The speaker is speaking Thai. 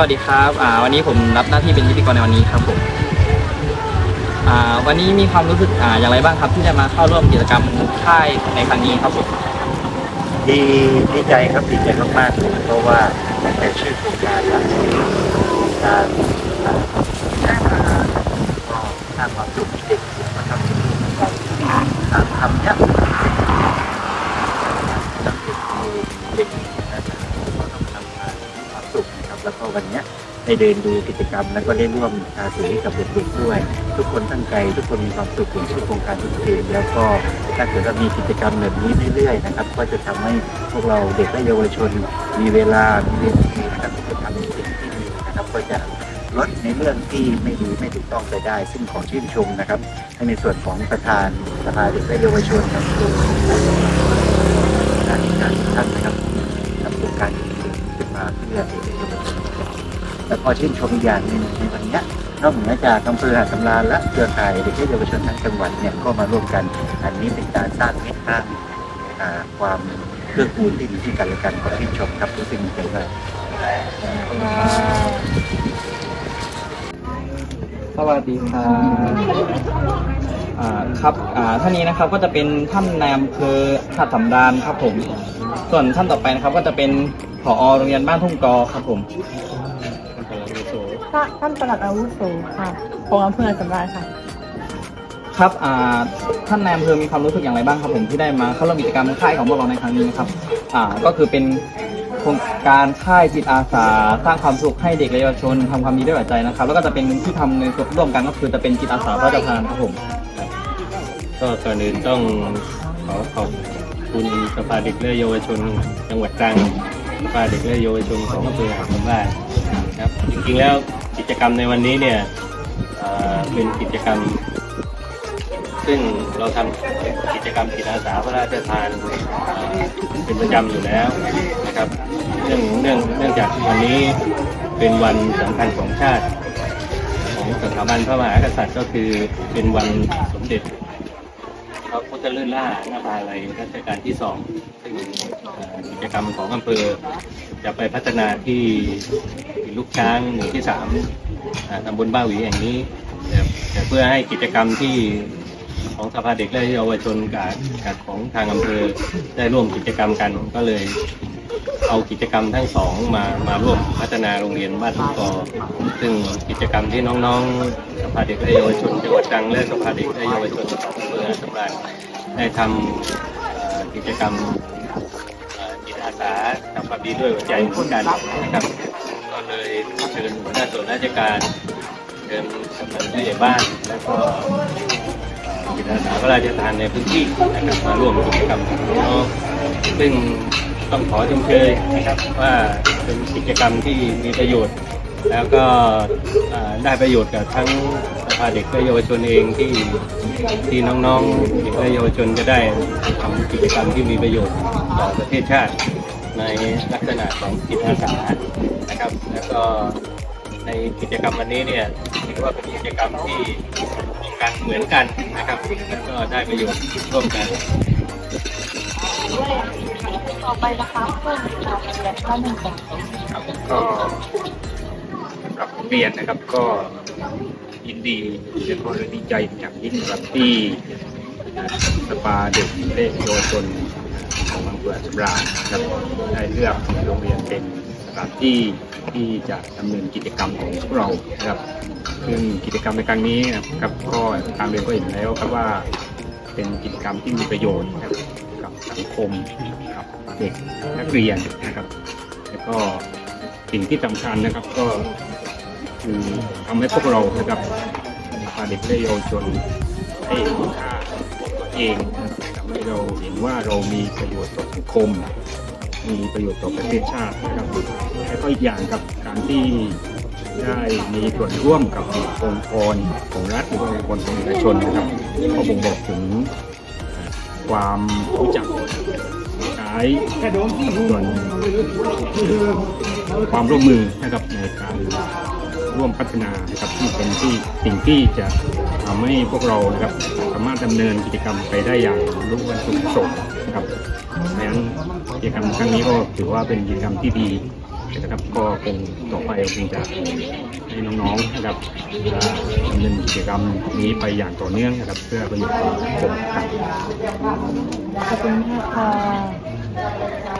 วัสดีครับอ่าวันนี้ผมรับหน้าที่เป็นพิธีกรในวันนี้ครับผมอ่าวันนี้มีความรู้สึกอ่าอย่างไรบ้างครับ ที่ได้มาเข้าร่วมกิจกรรมค่ายในครั้งนี้ครับผมดีดีใจครับดีใจมากๆเลยเพราะว่าตั้งแต่ชื่อโครงการแล้วการอ่าก็สร้างความสุขให้เด็กมาทำที่นี่ของเราอ่าทำเนี้ย ได้เดินดูกิจกรรม แล้วก็ได้ร่วมทาสีให้กับเด็กๆด้วย ทุกคนตั้งใจทุกคนมีความสุขอย่างชื่อโครงการทุกทีแล้วก็ถ้าเกิดว่ามีกิจกรรมแบบนี้เรื่อยๆนะครับก็จะทำให้พวกเราเด็กและเยาวชน มีเวลามีเรียนดีนะครับที่จะทำสิ่งที่ดีนะครับก็จะลดในเรื่องที่ไม่ดีไม่ถูกต้องไปได้ ซึ่งขอชื่นชมนะครับในส่วนของประธานสภาเด็กและเยาวชนครับการการท่านนะครับทำโครงการดีๆขึ้นมาเพื่อเด็ก และเยาวชนแล้วก็ชื่นชมอีกอย่างหนึ่งในวันนี้นอกเหนือจากอำเภอหาดสำราญและเครือข่ายเด็กและเยาวชนทั้งจังหวัดเนี่ยก็มาร่วมกัน อันนี้เป็นการสร้างมิตรสร้างความเกื้อกูลที่ดีที่กันและกันขอชื่นชมครับรู้สึกดีใจมากสวัสดีครับอ่าครับอ่าท่านนี้นะครับก็จะเป็นท่านนายอำเภอหาดสำราญครับผม ส่วนท่านต่อไปนะครับก็จะเป็นผอโรงเรียนบ้านทุ่งกอครับผม ท่านประหลัดอาวุโสค่ะของอำเภอสำราญค่ะ ครับอ่าท่านนายอำเภอมีความรู้สึกอย่างไรบ้างครับผมที่ได้มาเข้าร่วมกิจกรรมค่ายของพวกเราในครั้งนี้นะครับอ่าก็คือเป็นโครงการค่ายจิตอาสาสร้างความสุขให้เด็กและเยาวชนทำความดีด้วยหัวใจนะครับ แล้วก็จะเป็นที่ทำในส่วนร่วมกันก็คือจะเป็นจิตอาสาพระราชทานครับผมก็ก่อนอื่นต้องขอขอบคุณสภาเด็กและเยาวชนจังหวัดตรังสภาเด็กและเยาวชนของอำเภอหาดสำราญครับจริงๆแล้ว กิจกรรมในวันนี้เนี่ยเป็นกิจกรรม ซึ่งเราทำกิจกรรมจิตอาสาพระราชทานเป็นประจำอยู่แล้วนะครับเนื่องเนื่องเนื่องจากวันนี้เป็นวันสำคัญของชาติ ของสถาบันพระมหากษัตริย์ก็คือเป็นวันสมเด็จพระพุทธลื่นล่าหน้าภาลัยรัชกาลที่สองซึ่งเอ่อกิจกรรมของอำเภอ จะไปพัฒนาที่ลูกช้างหมู่ที่สามตำบลบ้าหวีแห่งนี้แต่เพื่อให้กิจกรรมที่ของสภาเด็กและเยาวชนกับกับของทางอำเภอได้ร่วมกิจกรรมกันก็เลยเอากิจกรรมทั้งสองมามาร่วมพัฒนาโรงเรียนบ้านทุ่งกอซึ่งกิจกรรมที่น้องๆสภาเด็กและเยาวชนจังหวัดตรังและสภาเด็กและเยาวชนของอำเภอสำราญได้ทำกิจกรรม อาสาทำความดีด้วยหัวใจเหมือนกันนะครับก็เลยเชิญหัวหน้าส่วนราชการเชิญกำนันผู้ใหญ่บ้านแล้วก็เอ่อจิตอาสาพระราชทานในพื้นที่นะครับมาร่วมกิจกรรมของน้องซึ่งต้องขอชมเชยนะครับว่าเป็นกิจกรรมที่มีประโยชน์ แล้วก็ได้ประโยชน์กับทั้งสภาเด็กและเยาวชนเองที่ที่น้องๆเด็กและเยาวชนจะได้ทำกิจกรรมที่มีประโยชน์ต่อประเทศชาติ ในลักษณะของจิตอาสานะครับ แล้วก็ในกิจกรรมวันนี้เนี่ยถือว่าเป็นกิจกรรมที่ร่วมกันเหมือนกันนะครับแล้วก็ได้ประโยชน์ร่วมกันต่อไปนะคะเพื่อนการเรียนข้อหนึ่งของครับก็สำหรับโรงเรียนนะครับก็ยินดีและก็ดีใจอย่างยิ่งครับที่สภาเด็กและเยาวชน ของอำเภอสำราญนะครับได้เลือกโรงเรียนเป็นสถานที่ที่จะดำเนินกิจกรรมของพวกเรานะครับซึ่งกิจกรรมในครั้งนี้นะครับก็ตามเรียนก็เห็นแล้วครับว่าเป็นกิจกรรมที่มีประโยชน์นะครับกับสังคมกับเด็กนักเรียนนะครับ แล้วก็สิ่งที่สำคัญนะครับก็คือทำให้พวกเรานะครับพาเด็กและเยาวชนให้เห็นคุณค่าตัวเอง ให้เราเห็นว่าเรามีประโยชน์ต่อสังคม มีประโยชน์ต่อประเทศชาตินะครับแล้วก็อีกอย่างกับการที่ได้มีส่วนร่วมกับองค์กรของรัฐหรือองค์กรของเอกชนนะครับก็บ่งบอกถึงความรู้จักใช้ส่วนความร่วมมือนะครับในการร่วมพัฒนานะครับที่เป็นที่สิ่งที่จะ ทำให้พวกเรานะครับสามารถดำเนินกิจกรรมไปได้อย่างรู้วันสุขสมนะครับดังนั้นกิจกรรมครั้งนี้ก็ถือว่าเป็นกิจกรรมที่ดีนะครับก็คงต่อไปคงจะให้น้องๆนะครับดำเนินกิจกรรมนี้ไปอย่างต่อเนื่องนะครับ เพื่อประโยชน์ของสังคมครับขอบคุณมากค่ะ